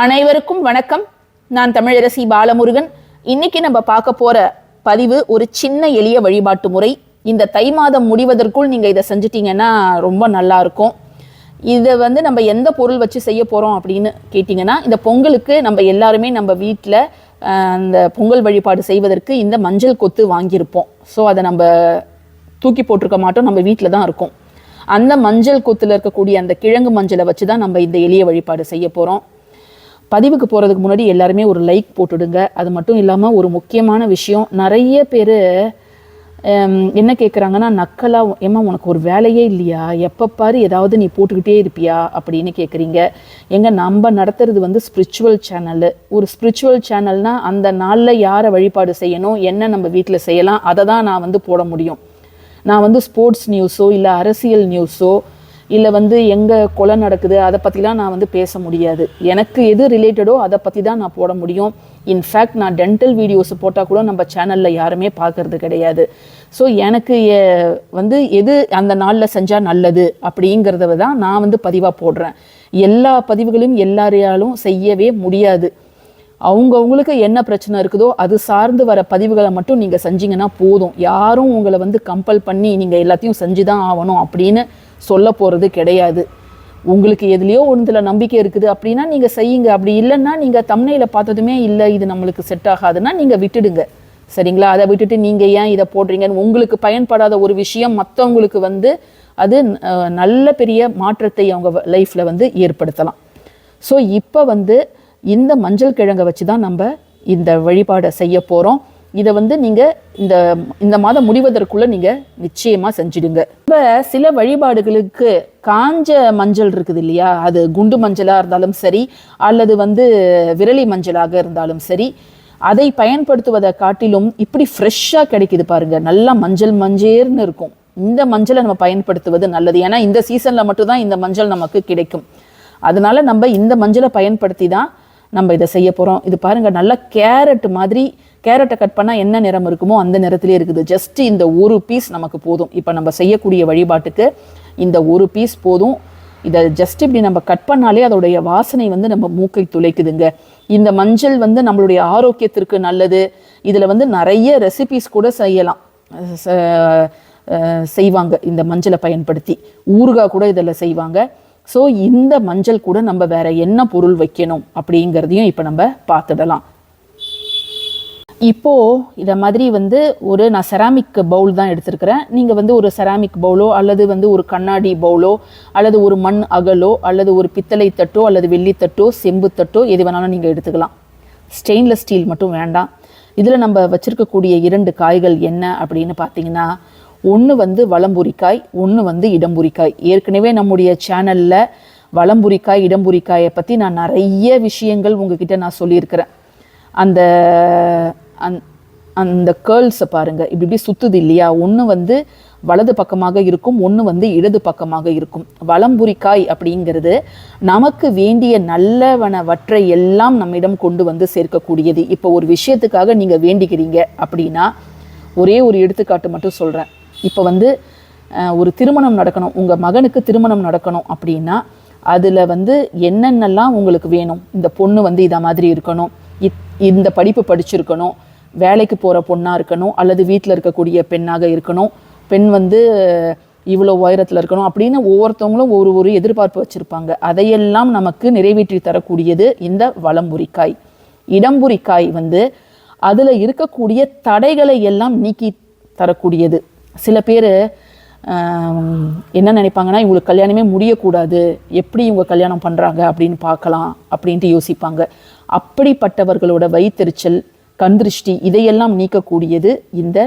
அனைவருக்கும் வணக்கம். நான் தமிழரசி பாலமுருகன். இன்னைக்கு நம்ம பார்க்க போற பதிவு ஒரு சின்ன எளிய வழிபாட்டு முறை. இந்த தை மாதம் முடிவதற்குள் நீங்க இதை செஞ்சிட்டீங்கன்னா ரொம்ப நல்லா இருக்கும். இதை வந்து நம்ம எந்த பொருள் வச்சு செய்ய போறோம் அப்படின்னு கேட்டிங்கன்னா இந்த பொங்கலுக்கு நம்ம எல்லாருமே நம்ம வீட்டில் அந்த பொங்கல் வழிபாடு செய்வதற்கு இந்த மஞ்சள் கொத்து வாங்கியிருப்போம். ஸோ அதை நம்ம தூக்கி போட்டிருக்க மாட்டோம். நம்ம வீட்டில் தான் இருக்கும். அந்த மஞ்சள் கொத்தில் இருக்கக்கூடிய அந்த கிழங்கு மஞ்சளை வச்சு தான் நம்ம இந்த எளிய வழிபாடு செய்ய போகிறோம் பதிவுக்கு போகிறதுக்கு முன்னாடி எல்லாருமே ஒரு லைக் போட்டுடுங்க. அது மட்டும் இல்லாமல் ஒரு முக்கியமான விஷயம் நிறைய பேர் என்ன கேட்குறாங்கன்னா நக்கலாக ஏம்மா உனக்கு ஒரு வேலையே இல்லையா? எப்போ பாரு ஏதாவது நீ போட்டுக்கிட்டே இருப்பியா? அப்படின்னு கேட்குறீங்க எங்க நம்ம நடத்துறது வந்து ஸ்பிரிச்சுவல் சேனலு ஒரு ஸ்பிரிச்சுவல் சேனல்னால் அந்த நாளில் யாரை வழிபாடு செய்யணும் என்ன நம்ம வீட்டில் செய்யலாம் அதை தான் நான் வந்து போட முடியும். நான் வந்து ஸ்போர்ட்ஸ் நியூஸோ இல்லை அரசியல் நியூஸோ இல்லை வந்து எங்கே கொலை நடக்குது அதை பற்றிலாம் நான் வந்து பேச முடியாது. எனக்கு எது ரிலேட்டடோ அதை பற்றி தான் நான் போட முடியும். இன்ஃபேக்ட் நான் டென்டல் வீடியோஸ் போட்டால் கூட நம்ம சேனலில் யாருமே பார்க்கறது கிடையாது. ஸோ எனக்கு வந்து எது அந்த நாளில் செஞ்சால் நல்லது அப்படிங்கிறத தான் நான் வந்து பதிவாக போடுறேன். எல்லா பதிவுகளையும் எல்லாரையாலும் செய்யவே முடியாது. அவங்கவுங்களுக்கு என்ன பிரச்சனை இருக்குதோ அது சார்ந்து வர பதிவுகளை மட்டும் நீங்கள் செஞ்சீங்கன்னா போதும். யாரும் உங்களை வந்து கம்பல் பண்ணி நீங்கள் எல்லாத்தையும் செஞ்சு தான் ஆகணும் அப்படின்னு சொல்ல போகிறது கிடையாது. உங்களுக்கு எதுலேயோ ஒன்றுல நம்பிக்கை இருக்குது. அப்படின்னா நீங்கள் செய்யுங்க. அப்படி இல்லைன்னா நீங்கள் தம்னையில் பார்த்ததுமே இல்லை இது நம்மளுக்கு செட் ஆகாதுன்னா நீங்கள் விட்டுடுங்க. சரிங்களா? அதை விட்டுட்டு நீங்கள் ஏன் இதை போடுறீங்கன்னு உங்களுக்கு பயன்படாத ஒரு விஷயம் மற்றவங்களுக்கு வந்து அது நல்ல பெரிய மாற்றத்தை அவங்க லைஃப்பில் வந்து ஏற்படுத்தலாம். ஸோ இப்போ வந்து இந்த மஞ்சள் கிழங்கை வச்சு தான் நம்ம இந்த வழிபாடை செய்ய போகிறோம் இதை வந்து நீங்கள் இந்த இந்த மாதம் முடிவதற்குள்ளே நீங்கள் நிச்சயமாக செஞ்சிடுங்க. இப்போ சில வழிபாடுகளுக்கு காஞ்ச மஞ்சள் இருக்குது இல்லையா? அது குண்டு மஞ்சளாக இருந்தாலும் சரி அல்லது வந்து விரலி மஞ்சளாக இருந்தாலும் சரி அதை பயன்படுத்துவதை காட்டிலும் இப்படி ஃப்ரெஷ்ஷாக கிடைக்குது பாருங்கள் நல்லா மஞ்சள் மஞ்சேர்னு இருக்கும். இந்த மஞ்சளை நம்ம பயன்படுத்துவது நல்லது. ஏன்னா இந்த சீசனில் மட்டும்தான் இந்த மஞ்சள் நமக்கு கிடைக்கும். அதனால நம்ம இந்த மஞ்சளை பயன்படுத்தி தான் நம்ம இதை செய்ய போகிறோம் இது பாருங்கள் நல்லா கேரட் மாதிரி கேரட்டை கட் பண்ணால் என்ன நிறம் இருக்குமோ அந்த நிறத்திலே இருக்குது. ஜஸ்ட் இந்த ஒரு பீஸ் நமக்கு போதும். இப்போ நம்ம செய்யக்கூடிய வழிபாட்டுக்கு இந்த ஒரு பீஸ் போதும். இதை ஜஸ்ட் இப்படி நம்ம கட் பண்ணாலே அதோடைய வாசனை வந்து நம்ம மூக்கை துளைக்குதுங்க. இந்த மஞ்சள் வந்து நம்மளுடைய ஆரோக்கியத்திற்கு நல்லது. இதில் வந்து நிறைய ரெசிபிஸ் கூட செய்யலாம். ச- செய்வாங்க. இந்த மஞ்சளை பயன்படுத்தி. ஊறுகாய் கூட இதில் செய்வாங்க. ஸோ இந்த மஞ்சள் கூட நம்ம வேற என்ன பொருள் வைக்கணும் அப்படிங்கிறதையும் இப்போ நம்ம பார்த்துடலாம். இப்போது இதை மாதிரி வந்து ஒரு நான் செராமிக் பவுல் தான் எடுத்திருக்கிறேன். நீங்கள் வந்து ஒரு செராமிக் பவுலோ அல்லது வந்து ஒரு கண்ணாடி பவுலோ அல்லது ஒரு மண் அகலோ அல்லது ஒரு பித்தளை தட்டோ அல்லது வெள்ளித்தட்டோ செம்பு தட்டோ எது வேணாலும் நீங்கள் எடுத்துக்கலாம். ஸ்டெயின்லெஸ் ஸ்டீல் மட்டும் வேண்டாம். இதில் நம்ம வச்சுருக்கக்கூடிய இரண்டு காய்கள் என்ன அப்படின்னு பார்த்தீங்கன்னா ஒன்று வந்து வளம்புரிக்காய் ஒன்று வந்து இடம்புரிக்காய். ஏற்கனவே நம்முடைய சேனலில் வளம்புரிக்காய் இடம்புரிக்காயை பற்றி நான் நிறைய விஷயங்கள் உங்ககிட்ட நான் சொல்லியிருக்கிறேன். அந்த அந் அந்த கேர்ள்ஸை பாருங்க. இப்படி இப்படி சுற்றுது இல்லையா? ஒன்று வந்து வலது பக்கமாக இருக்கும் ஒன்று வந்து இடது பக்கமாக இருக்கும். வலம்புரிக்காய் அப்படிங்கிறது நமக்கு வேண்டிய நல்லவனவற்றை எல்லாம் நம்மிடம் கொண்டு வந்து சேர்க்கக்கூடியது. இப்போ ஒரு விஷயத்துக்காக நீங்கள் வேண்டிக்கிறீங்க அப்படின்னா ஒரே ஒரு எடுத்துக்காட்டு மட்டும் சொல்கிறேன் இப்போ வந்து ஒரு திருமணம் நடக்கணும். உங்கள் மகனுக்கு திருமணம் நடக்கணும் அப்படின்னா அதில் வந்து என்னென்னலாம் உங்களுக்கு வேணும்? இந்த பொண்ணு வந்து இதை மாதிரி இருக்கணும். இத்- இந்த படிப்பு படிச்சிருக்கணும். வேலைக்கு போகிற பொண்ணாக இருக்கணும் அல்லது வீட்டில் இருக்கக்கூடிய பெண்ணாக இருக்கணும் பெண் வந்து இவ்வளோ உயரத்தில் இருக்கணும் அப்படின்னு ஒவ்வொருத்தவங்களும் ஒரு ஒரு எதிர்பார்ப்பு வச்சுருப்பாங்க. அதையெல்லாம் நமக்கு நிறைவேற்றி தரக்கூடியது இந்த வளம்புரிக்காய் இடம்புரிக்காய் வந்து அதில் இருக்கக்கூடிய தடைகளை எல்லாம் நீக்கி தரக்கூடியது. சில பேர் என்ன நினைப்பாங்கன்னா இவங்களுக்கு கல்யாணமே முடியக்கூடாது எப்படி இவங்க கல்யாணம் பண்ணுறாங்க அப்படின்னு பார்க்கலாம் அப்படின்ட்டு யோசிப்பாங்க. அப்படிப்பட்டவர்களோட வயிற்றுச்சல் கண் திருஷ்டி இதையெல்லாம் நீக்கக்கூடியது இந்த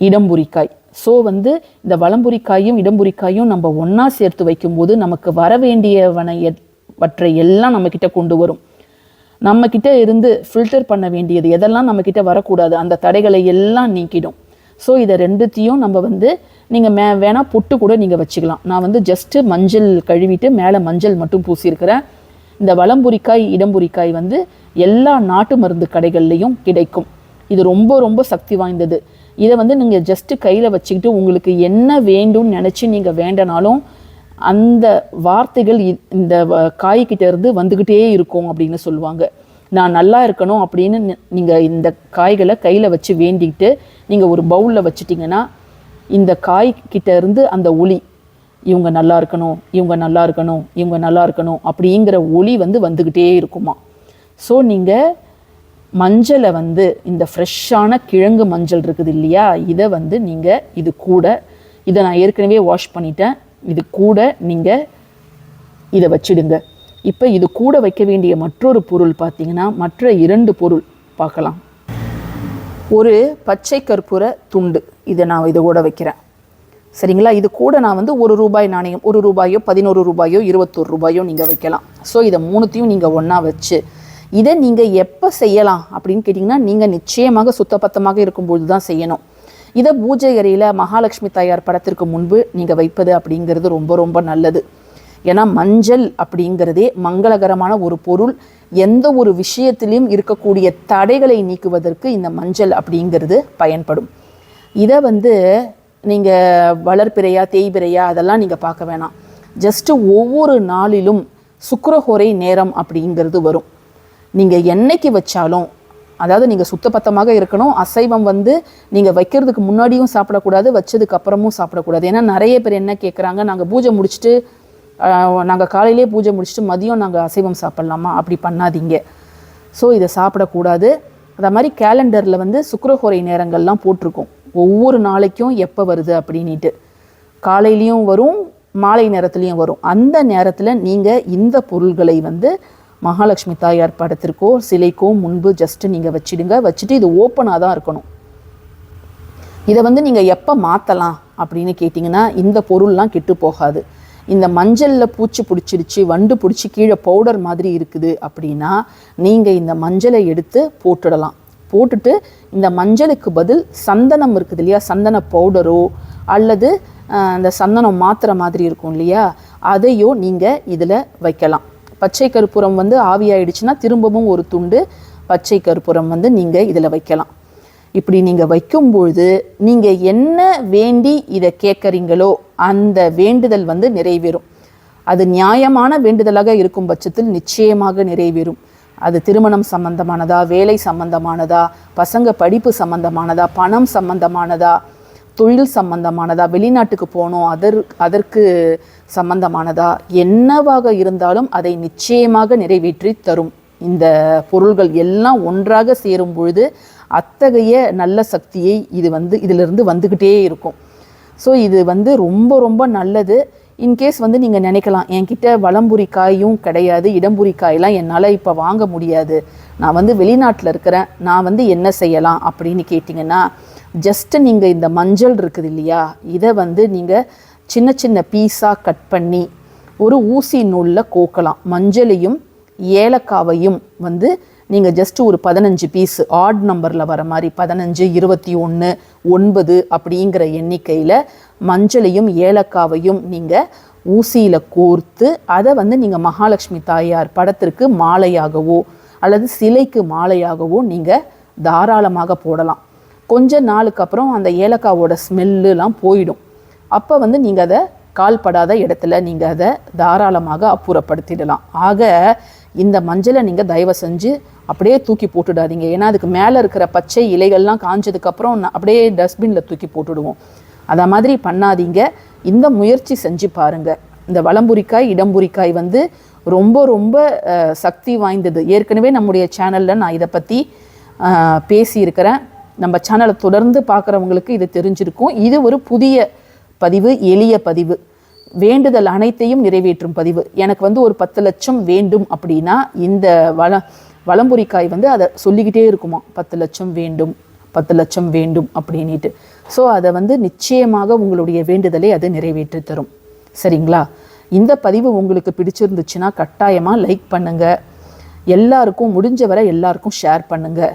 இடம்புரிக்காய். ஸோ வந்து இந்த வளம்புரிக்காயும் இடம்புரிக்காயும் நம்ம ஒன்றா சேர்த்து வைக்கும்போது நமக்கு வர வேண்டியவனை வற்றை எல்லாம் நம்மக்கிட்ட கொண்டு வரும். நம்மக்கிட்ட இருந்து ஃபில்டர் பண்ண வேண்டியது எதெல்லாம் நம்மக்கிட்ட வரக்கூடாது அந்த தடைகளை எல்லாம் நீக்கிடும். ஸோ இதை ரெண்டுத்தையும் நம்ம வந்து நீங்கள் மே வேணால் பொட்டு கூட நீங்கள் வச்சுக்கலாம். நான் வந்து ஜஸ்ட்டு மஞ்சள் கழுவிட்டு மேலே மஞ்சள் மட்டும் பூசியிருக்கிறேன். இந்த வளம்புரிக்காய் இடம்புரிக்காய் வந்து எல்லா நாட்டு மருந்து கடைகள்லையும் கிடைக்கும். இது ரொம்ப ரொம்ப சக்தி வாய்ந்தது. இதை வந்து நீங்கள் ஜஸ்ட்டு கையில் வச்சுக்கிட்டு உங்களுக்கு என்ன வேண்டும்னு நினச்சி நீங்கள் வேண்டனாலும் அந்த வார்த்தைகள் இ- இந்த வ- காய்கிட்ட இருந்து வந்துக்கிட்டே இருக்கும் அப்படின்னு சொல்லுவாங்க. நான் நல்லா இருக்கணும் அப்படின்னு நீங்கள் இந்த காய்களை கையில் வச்சு வேண்டிக்கிட்டு நீங்கள் ஒரு பவுலில் வச்சுட்டிங்கன்னா இந்த காய்கிட்ட இருந்து அந்த ஒளி இவங்க நல்லா இருக்கணும் இவங்க நல்லா இருக்கணும் இவங்க நல்லா இருக்கணும் அப்படிங்கிற ஒளி வந்து வந்துக்கிட்டே இருக்குமா? ஸோ நீங்கள் மஞ்சளை வந்து இந்த ஃப்ரெஷ்ஷான கிழங்கு மஞ்சள் இருக்குது இல்லையா? இதை வந்து நீங்கள் இது கூட இதை நான் ஏற்கனவே வாஷ் பண்ணிட்டேன். இது கூட நீங்கள் இதை வச்சிடுங்க. இப்போ இது கூட வைக்க வேண்டிய மற்றொரு பொருள் பார்த்தீங்கன்னா மற்ற இரண்டு பொருள் பார்க்கலாம். ஒரு பச்சை கற்பூர துண்டு இதை நான் இது கூட வைக்கிறேன். சரிங்களா? இது கூட நான் வந்து ஒரு ரூபாய் நாணயம் ஒரு ரூபாயோ பதினோரு ரூபாயோ இருபத்தொரு ரூபாயோ நீங்கள் வைக்கலாம். ஸோ இதை மூணுத்தையும் நீங்கள் ஒன்றா வச்சு இதை நீங்கள் எப்போ செய்யலாம் அப்படின்னு கேட்டிங்கன்னா நீங்கள் நிச்சயமாக சுத்தபத்தமாக இருக்கும்பொழுது தான் செய்யணும். இதை பூஜை அறையில் மகாலட்சுமி தாயார் படத்திற்கு முன்பு நீங்கள் வைப்பது அப்படிங்கிறது ரொம்ப ரொம்ப நல்லது. ஏன்னா மஞ்சள் அப்படிங்கிறதே மங்களகரமான ஒரு பொருள். எந்த ஒரு விஷயத்திலையும் இருக்கக்கூடிய தடைகளை நீக்குவதற்கு இந்த மஞ்சள் அப்படிங்கிறது பயன்படும். இதை வந்து நீங்கள் வளர்ப்பிறையா தேய்பிறையா அதெல்லாம் நீங்கள் பார்க்க வேணாம். ஜஸ்ட்டு ஒவ்வொரு நாளிலும் சுக்கரஹோரை நேரம் அப்படிங்கிறது வரும். நீங்கள் என்னைக்கு வச்சாலும் அதாவது நீங்கள் சுத்தபத்தமாக இருக்கணும் அசைவம் வந்து நீங்கள் வைக்கிறதுக்கு முன்னாடியும் சாப்பிடக்கூடாது வச்சதுக்கு அப்புறமும் சாப்பிடக்கூடாது. ஏன்னா நிறைய பேர் என்ன கேட்குறாங்க நாங்கள் பூஜை முடிச்சுட்டு நாங்கள் காலையிலே பூஜை முடிச்சுட்டு மதியம் நாங்கள் அசைவம் சாப்பிட்லாமா? அப்படி பண்ணாதீங்க. ஸோ இதை சாப்பிடக்கூடாது. அதை மாதிரி கேலண்டரில் வந்து சுக்கரஹோரை நேரங்கள்லாம் போட்டிருக்கோம். ஒவ்வொரு நாளைக்கும் எப்போ வருது அப்படின்ட்டு காலையிலையும் வரும் மாலை நேரத்துலையும் வரும். அந்த நேரத்தில் நீங்கள் இந்த பொருள்களை வந்து மகாலட்சுமி தாயார் படத்திற்கோ சிலைக்கோ முன்பு ஜஸ்ட்டு நீங்கள் வச்சிடுங்க. வச்சுட்டு இது ஓப்பனாக தான் இருக்கணும். இதை வந்து நீங்கள் எப்போ மாற்றலாம் அப்படின்னு கேட்டிங்கன்னா இந்த பொருள்லாம் கெட்டு போகாது. இந்த மஞ்சளில் பூச்சி பிடிச்சிருச்சு வண்டு பிடிச்சி கீழே பவுடர் மாதிரி இருக்குது அப்படின்னா நீங்கள் இந்த மஞ்சளை எடுத்து போட்டுடலாம். போட்டுட்டு இந்த மஞ்சளுக்கு பதில் சந்தனம் இருக்குது இல்லையா? சந்தன பவுடரோ அல்லது அந்த சந்தனம் மாத்திரை மாதிரி இருக்கும் இல்லையா? அதையோ நீங்கள் இதில் வைக்கலாம். பச்சை கற்பூரம் வந்து ஆவியாயிடுச்சுன்னா திரும்பவும் ஒரு துண்டு பச்சை கற்பூரம் வந்து நீங்கள் இதில் வைக்கலாம். இப்படி நீங்கள் வைக்கும்பொழுது நீங்கள் என்ன வேண்டி இதை கேட்குறீங்களோ அந்த வேண்டுதல் வந்து நிறைவேறும். அது நியாயமான வேண்டுதலாக இருக்கும் பட்சத்தில் நிச்சயமாக நிறைவேறும். அது திருமணம் சம்பந்தமானதா வேலை சம்பந்தமானதா பசங்க படிப்பு சம்பந்தமானதா பணம் சம்பந்தமானதா தொழில் சம்பந்தமானதா? வெளிநாட்டுக்கு போகணும் அதர் அதற்கு சம்பந்தமானதா? என்னவாக இருந்தாலும் அதை நிச்சயமாக நிறைவேற்றி தரும். இந்த பொருள்கள் எல்லாம் ஒன்றாக சேரும் பொழுது அத்தகைய நல்ல சக்தியை இது வந்து இதிலிருந்து வந்துக்கிட்டே இருக்கும். ஸோ இது வந்து ரொம்ப ரொம்ப நல்லது. இன்கேஸ் வந்து நீங்கள் நினைக்கலாம் என்கிட்ட வலம்புரி காயும் கிடையாது இடம்புரி காயெல்லாம் என்னால் இப்போ வாங்க முடியாது. நான் வந்து வெளிநாட்டில் இருக்கிறேன் நான் வந்து என்ன செய்யலாம்? அப்படின்னு கேட்டிங்கன்னா ஜஸ்ட்டு நீங்கள் இந்த மஞ்சள் இருக்குது இல்லையா? இதை வந்து நீங்கள் சின்ன சின்ன பீஸாக கட் பண்ணி ஒரு ஊசி நூலில் கோக்கலாம். மஞ்சளையும் ஏலக்காவையும் வந்து நீங்கள் ஜஸ்ட்டு ஒரு பதினஞ்சு பீஸ் ஆட் நம்பரில் வர மாதிரி பதினஞ்சு இருபத்தி ஒன்று ஒன்பது அப்படிங்கிற எண்ணிக்கையில் மஞ்சளையும் ஏலக்காவையும் நீங்கள் ஊசியில் கோர்த்து அதை வந்து நீங்கள் மகாலட்சுமி தாயார் படத்திற்கு மாலையாகவோ அல்லது சிலைக்கு மாலையாகவோ நீங்கள் தாராளமாக போடலாம். கொஞ்ச நாளுக்கு அப்புறம் அந்த ஏலக்காவோட ஸ்மெல்லுலாம் போயிடும். அப்போ வந்து நீங்கள் அதை கால்படாத இடத்துல நீங்கள் அதை தாராளமாக அப்புறப்படுத்திடலாம். ஆக இந்த மஞ்சளை நீங்கள் தயவு செஞ்சு அப்படியே தூக்கி போட்டுடாதீங்க. ஏன்னா அதுக்கு மேலே இருக்கிற பச்சை இலைகள்லாம் காஞ்சதுக்கப்புறம் அப்படியே டஸ்ட்பினில் தூக்கி போட்டுடுவோம். அதை மாதிரி பண்ணாதீங்க. இந்த முயற்சி செஞ்சு பாருங்க. இந்த வளம்புரிக்காய் இடம்புரிக்காய் வந்து ரொம்ப ரொம்ப சக்தி வாய்ந்தது. ஏற்கனவே நம்முடைய சேனலில் நான் இதை பற்றி பேசியிருக்கிறேன். நம்ம சேனலை தொடர்ந்து பார்க்குறவங்களுக்கு இது தெரிஞ்சிருக்கும். இது ஒரு புதிய பதிவு எளிய பதிவு. வேண்டுதல் அனைத்தையும் நிறைவேற்றும் பதிவு. எனக்கு வந்து ஒரு பத்து லட்சம் வேண்டும் அப்படின்னா இந்த வள வளம்புரிக்காய் வந்து அதை சொல்லிக்கிட்டே இருக்குமா. பத்து லட்சம் வேண்டும் பத்து லட்சம் வேண்டும் அப்படின்ட்டு ஸோ அதை வந்து நிச்சயமாக உங்களுடைய வேண்டுதலை அது நிறைவேற்றி தரும். சரிங்களா? இந்த பதிவு உங்களுக்கு பிடிச்சிருந்துச்சுன்னா கட்டாயமாக லைக் பண்ணுங்கள் எல்லாருக்கும் முடிஞ்ச வரை எல்லாருக்கும் ஷேர் பண்ணுங்கள்